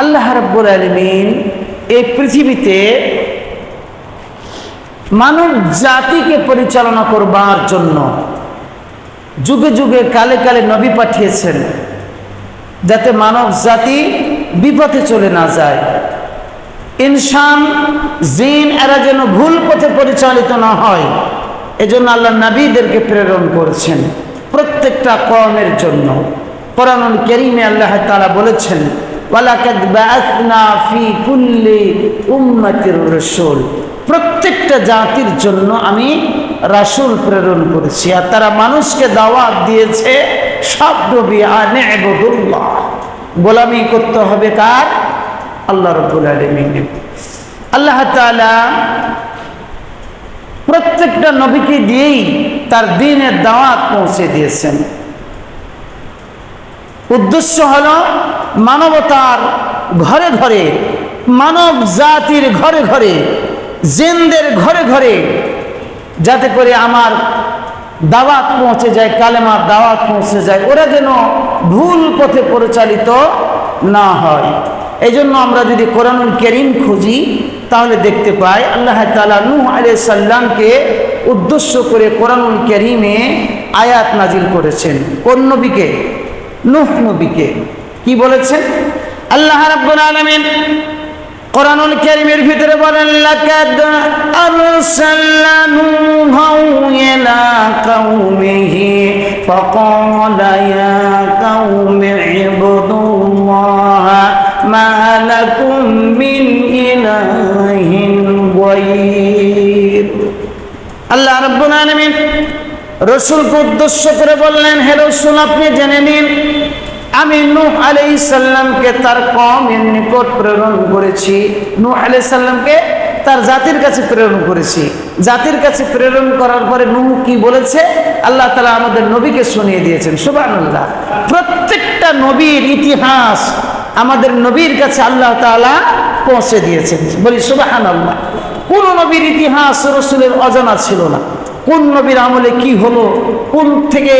আল্লাহ রাব্বুল আলমিন এই পৃথিবীতে মানব জাতিকে পরিচালনা করবার জন্য যুগে যুগে কালে কালে নবী পাঠিয়েছেন, যাতে মানব জাতি বিপথে চলে না যায়। ইনসান, জিন এরা যেন ভুল পথে পরিচালিত না হয়, এজন্য আল্লাহ নবীদেরকে প্রেরণ করেছেন প্রত্যেকটা কমের জন্য। কোরআনুল করিমে আল্লাহ তাআলা বলেছেন ওয়ালাকাদ বাআসনা ফি কুল্লি উম্মাতির রাসূল। প্রত্যেকটা জাতির জন্য আমি রাসূল প্রেরণ করেছি। আর তারা মানুষকে দাওয়াত দিয়েছে, সব নবী গোলামি করতে হবে কার? আল্লাহ রব্বুল আলামিন। আল্লাহ তাআলা প্রত্যেকটা নবীকে দিয়েই তার দিনের দাওয়াত পৌঁছে দিয়েছেন। উদ্দেশ্য হলো মানবতার ঘরে ঘরে, মানব জাতির ঘরে ঘরে, জেনদের ঘরে ঘরে যাতে করে আমার দাওয়াত পৌঁছে যায়, কালেমার দাওয়াত পৌঁছে যায়, ওরা যেন ভুল পথে পরিচালিত না হয়। এই জন্য আমরা যদি কোরআনুল করিম খুঁজি, তাহলে দেখতে পাই আল্লাহ তালা নূহ আলিয়া সাল্লামকে উদ্দেশ্য করে কোরআনুল করিমে আয়াত নাজিল করেছেন। কোন নবীকে? নূহ নবীকে। কি বলেছেন আল্লাহ রাব্বুল আলামিন কোরআনুল কারীমের ভিতরে বলেন, লাকাদ আরসালনা নূহাও ইলা কাউমিহি ফাকালা ইয়া কাউমি ইবুদুল্লাহ মা লাকুম মিন ইলাহিন গায়র। আল্লাহ রাব্বুল আলামিন রসুলকে উদ্দেশ্য করে বললেন, হে রসুল, আপনি জেনে নিন আমি নূহ আলাই সাল্লামকে তার কমের নিকট প্রেরণ করেছি। নূহ আলাই সাল্লামকে তার জাতির কাছে প্রেরণ করেছি। জাতির কাছে প্রেরণ করার পরে নূহ কি বলেছে? আল্লাহ তালা আমাদের নবীকে শুনিয়ে দিয়েছেন। সুবাহ প্রত্যেকটা নবীর ইতিহাস আমাদের নবীর কাছে আল্লাহ তাআলা পৌঁছে দিয়েছেন। বলি সুবাহ আল্লাহ কোন নবীর ইতিহাস রসুলের অজানা ছিল না। কোন নবীর আমলে কি হলো? কোন থেকে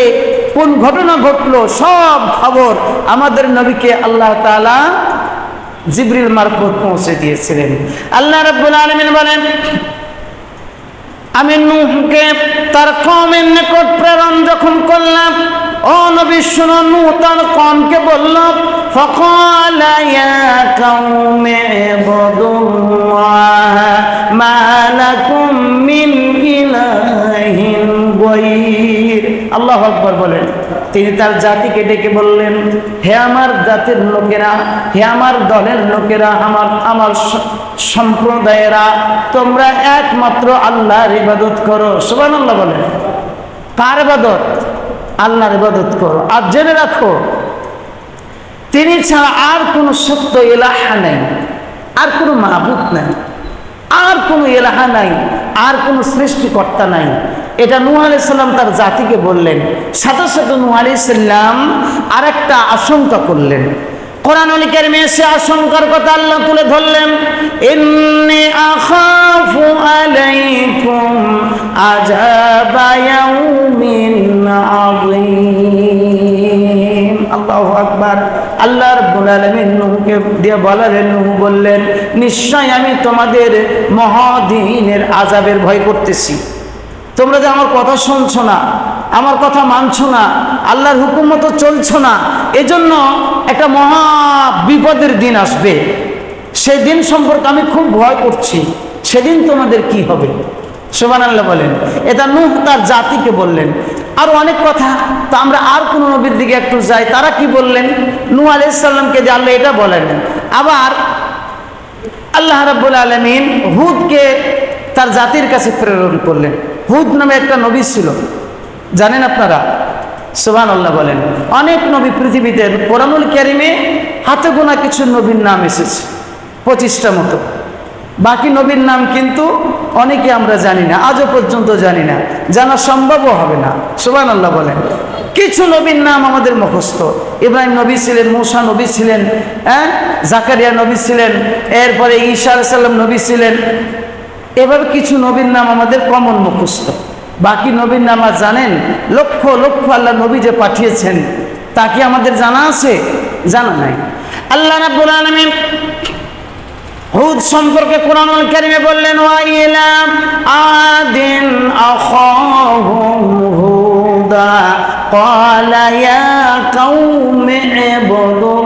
কোন ঘটনা ঘটলো সব খবর আমাদের নবীকে আল্লাহ তাআলা জিবরিল মারফত পৌঁছে দিয়েছিলেন আল্লাহ রাব্বুল আলামিন বলেন আমি নূহকে তার কমের নিকট প্রেরণ যখন করলাম ও নবী শুনো নূহ তার কমকে বলল فقال يا قوم اعبدوا الله ما لكم من আল্লাহ আকবর বলেন। তিনি তার জাতিকে ডেকে বললেন, হে আমার জাতির লোকেরা, হে আমার দলের লোকেরা, আমার আমার সম্প্রদায়েরা, তোমরা একমাত্র আল্লাহর ইবাদত করো। সুবান আল্লাহ বলেন। কার ইবাদত? আল্লাহর ইবাদত করো। আর জেনে রাখো, তিনি ছাড়া আর কোনো সত্য এলাহা নেই, আর কোনো মাহবুদ নাই, আর কোনো এলাহা নাই, আর কোনো সৃষ্টিকর্তা নাই। এটা নূহ আলাইহিস সালাম তার জাতিকে বললেন। সাথে সাথে নূহ আলাইহিস সালাম আর একটা আশঙ্কা করলেন। কোরআন কারিমে এসে আশঙ্কার কথা আল্লাহ তুলে ধরলেন, ইন্নি আখাফু আলাইকুম আযাবা ইয়াউমিন আযীম। আল্লাহু আকবার। আল্লাহ রাব্বুল আলামিন নূহকে দিয়ে বলালেন, নূহ বললেন নিশ্চয় আমি তোমাদের মহাদিনের আযাবের ভয় করতেছি। তোমরা যে আমার কথা শুনছো না, আমার কথা মানছো না, আল্লাহর হুকুম মতো চলছো না, এজন্য একটা মহা বিপদের দিন আসবে। সেই দিন সম্পর্কে আমি খুব ভয় করছি, সেদিন তোমাদের কি হবে? সোবান আল্লাহ বলেন। এটা নুহ তার জাতিকে বললেন। আর অনেক কথা, তো আমরা আর কোন নবীর দিকে একটু যাই। তারা কি বললেন? নু আলাইসাল্লামকে যে আল্লাহ এটা বলেন। আবার আল্লাহ রাব্বুল আলমিন হুদকে তার জাতির কাছে প্রেরণ করলেন। হুদ নামে একটা নবী ছিল। জানেন আপনারা? সুবান আল্লাহ বলেন। অনেক নবী পৃথিবীতে কোরআনুল ক্যারিমে হাতে গোনা কিছু নবীর নাম এসেছে, পঁচিশটা মতো। বাকি নবীর নাম কিন্তু অনেকে আমরা জানি না, আজও পর্যন্ত জানি না, জানা সম্ভবও হবে না। সুবান আল্লাহ বলেন। কিছু নবীর নাম আমাদের মুখস্থ। ইব্রাহিম নবী ছিলেন, মৌসা নবী ছিলেন হ্যাঁ? জাকারিয়া নবী ছিলেন, এরপরে ঈশা আলাইসাল্লাম নবী ছিলেন। এভাবে কিছু নবীর নাম আমাদের কমন মুখস্থ বাকি নবীর নাম আর জানেন লক্ষ লক্ষ আল্লাহ নবী যে পাঠিয়েছেন তা কি আমাদের জানা আছে জানা নাই আল্লাহ রাব্বুল আলামিন হুদ সম্পর্কে কোরআনুল কারিমে বললেন ওয়াইলা আদিন আখাহুম হুদা قال يا قوم اعبدوا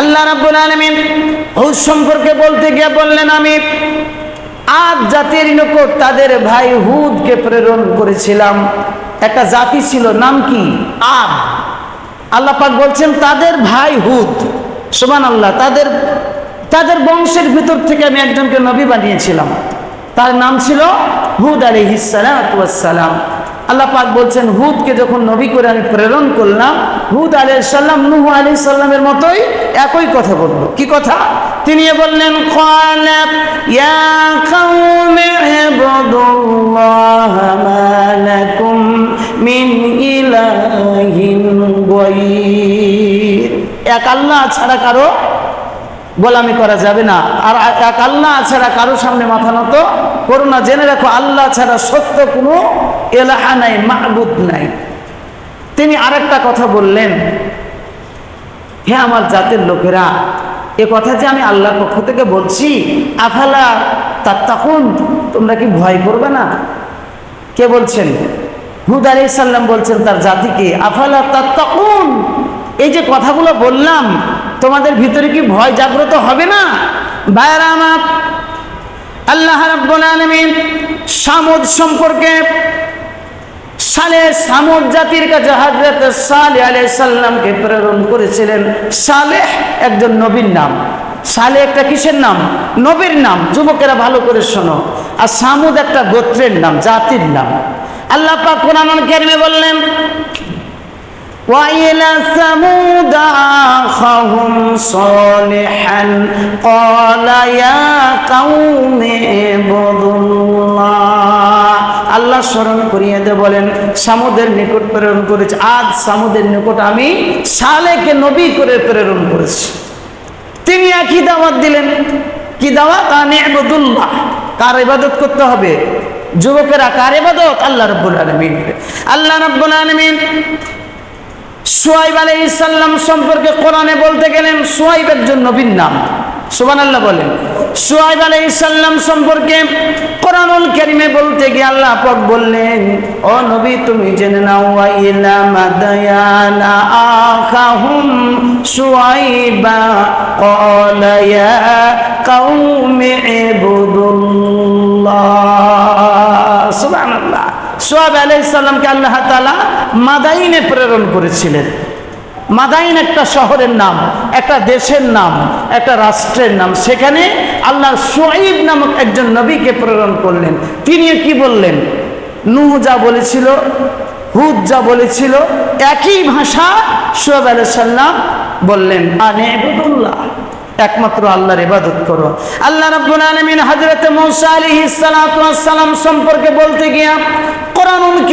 আল্লাহ রাব্বুল সম্পর্কে বলতে গিয়ে বললেন, আমি জাতির তাদের ভাই হুদকে প্রেরণ করেছিলাম। একটা জাতি ছিল, নাম কি? আব। আল্লাহ পাক বলছেন, তাদের ভাই হুদ। সুমান আল্লাহ তাদের তাদের বংশের ভিতর থেকে আমি একজনকে নবী বানিয়েছিলাম। তার নাম ছিল হুদ আলী হিসালাম আল্লাহ পাক বলছেন, হুদকে যখন নবী করে আমি প্রেরণ করলাম হুদ আলাইসাল্লাম নুহু আলাইসাল্লামের মতোই একই কথা বলল। কি কথা? তিনি বললেন খালাব ইয়া কওমি ইবাদুল্লাহ মা লাকুম এক আল্লাহ ছাড়া কারও গোলামি করা যাবে না। আর এক আল্লাহ ছাড়া কারও সামনে মাথা নত করো না। জেনে রাখো, আল্লাহ ছাড়া সত্য কোনো এলাহা নাই মাহবুদ নাই। তিনি আরেকটা কথা বললেন, হে আমার জাতের লোকেরা, এ কথা যে আমি আল্লাহর পক্ষ থেকে বলছি, আফালা তার তখন তোমরা কি ভয় করবে না? কে বলছেন? হুদ আলী সাল্লাম বলছেন তার জাতিকে, আফালা তার তখন এই যে কথাগুলো বললাম, তোমাদের ভিতরে কি ভয় জাগ্রত হবে না? ভাইরা আমার, আল্লাহ রাব্বুল আলামিন সামুদ সম্পর্কে সালে সামুদ জাতির কাছে হযরত সালেহ আলাইহিস সালামকে প্রেরণ করেছিলেন সালেহ একজন নবীর নাম সালে একটা কিসের নাম নবীর নাম যুবকেরা ভালো করে শোনো আর সামুদ একটা গোত্রের নাম জাতির নাম আল্লাহ পাক কোরআনুল কারিমে বললেন وإلى ثمود أخاهم صالحا قال يا قوم اعبدوا الله আল্লাহ স্মরণ করিয়ে দে বলেন, সামুদের নিকট প্রেরণ করেছে। আজ সামুদের নিকট আমি সালেকে নবী করে প্রেরণ করেছি। তিনি একই দাওয়াত দিলেন। কি দাওয়াত? আনে আবদুল্লাহ কার ইবাদত করতে হবে? যুবকেরা কার ইবাদত? আল্লাহ রব্বুল আলমিন। আল্লাহ রব্বুল আলমিন সোয়াইব আলাই ইসাল্লাম সম্পর্কে কোরআনে বলতে গেলেন সোয়াইব জন্য নবীর নাম। সুবান আল্লাহ বলেন। সোয়াইব আলাই ইসাল্লাম সম্পর্কে কোরআনুল কারিমে বলতে গিয়ে আল্লাহ পাক বললেন, ও নবী, তুমি জেনে নাও, ওয়াইলা মাদায়ানা আখাহুম সোয়াইবা ক্বালা ইয়া কাউমি ইবুদুল্লাহ সুবহানাল্লাহ। সোয়াব আলাইসাল্লামকে আল্লাহ তালা মাদাইনে প্রেরণ করেছিলেন। মাদাইন একটা শহরের নাম, একটা দেশের নাম, একটা রাষ্ট্রের নাম। সেখানে আল্লাহ সোয়াইব নামক একজন নবীকে প্রেরণ করলেন। তিনি কি বললেন? নুহ যা বলেছিল, হুদ যা বলেছিল, একই ভাষা সোয়াব আলাইসাল্লাম বললেন। আনে আবুদুল্লাহ একমাত্র আল্লাহর ইবাদত করো। আল্লাহ রাব্বুল আলামিন হযরত মূসা আলাইহিস সালাম সম্পর্কে বলতে গিয়া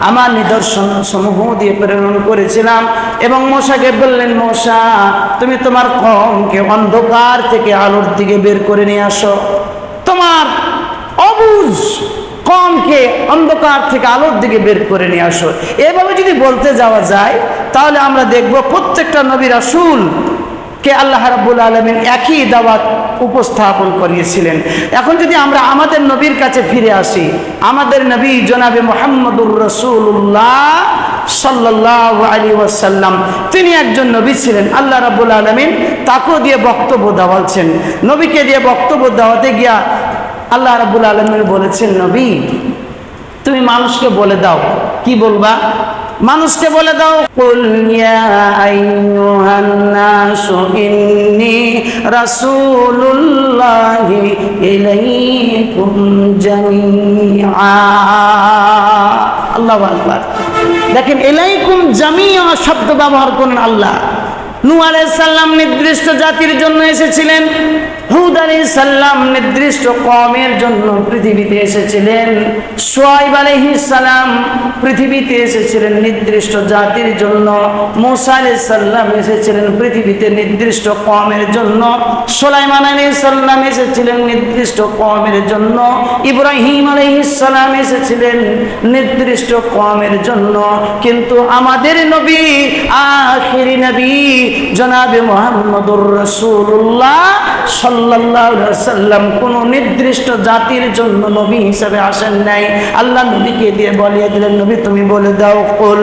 আমার নিদর্শন সমূহ দিয়ে প্রেরণ করেছিলাম। এবং মশাকে বললেন, মশা, তুমি তোমার কমকে অন্ধকার থেকে আলোর দিকে বের করে নিয়ে আসো। তোমার অবুজ কমকে অন্ধকার থেকে আলোর দিকে বের করে নিয়ে আসো। এভাবে যদি বলতে যাওয়া যায়, তাহলে আমরা দেখব প্রত্যেকটা নবী রাসূল কে আল্লাহ রাব্বুল আলমিন একই দাওয়াত উপস্থাপন করিয়েছিলেন। এখন যদি আমরা আমাদের নবীর কাছে ফিরে আসি, আমাদের নবী জনাবে মোহাম্মদুর রসুল্লাহ সাল্লাহ আলী ওয়াসাল্লাম, তিনি একজন নবী ছিলেন। আল্লাহ রাব্বুল আলমিন তাকেও দিয়ে বক্তব্য দেওয়ালছেন। নবীকে দিয়ে বক্তব্য দেওয়াতে গিয়া আল্লাহ রাব্বুল আলমিন বলেছেন, নবী, তুমি মানুষকে বলে দাও, কি বলবা? মানুষকে বলে দাও, কুল রাসূলুল্লাহি ইলাইকুম জামিআ। দেখেন শব্দ ব্যবহার করেন আল্লাহ। নূ সাল্লাম নির্দিষ্ট জাতির জন্য এসেছিলেন। নির্দিষ্ট জাতির জন্য। মোসা সাল্লাম এসেছিলেন পৃথিবীতে নির্দিষ্ট কমের জন্য। সোলাইমান আলী সাল্লাম এসেছিলেন নির্দিষ্ট কমের জন্য। ইব্রাহিম সালাম এসেছিলেন নির্দিষ্ট কমের জন্য। কিন্তু আমাদের নবী, আখিরি নবী, জনাবে মোহাম্মদুর রসুল্লাহ সাল্লাহ সাল্লাম কোন নির্দিষ্ট জাতির জন্য নবী হিসাবে আসেন নাই। আল্লাহ নবীকে দিয়ে বলিয়ে দিলেন, নবী, তুমি বলে দাও, কুল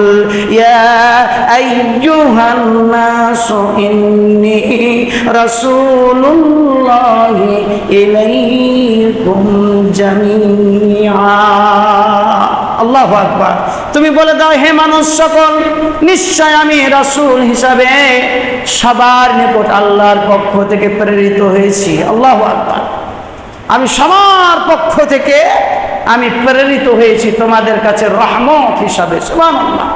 রাসূলুল্লাহ ইলাইকুম জামিআ। আল্লাহ আকবার। তুমি বলে দাও, হে মানুষ সকল, নিশ্চয় আমি রাসূল হিসাবে সবার নিকট আল্লাহর পক্ষ থেকে প্রেরিত হয়েছি। আল্লাহ আকবার। আমি সবার পক্ষ থেকে আমি প্রেরিত হয়েছি তোমাদের কাছে রহমত হিসাবে, সুবহানাল্লাহ।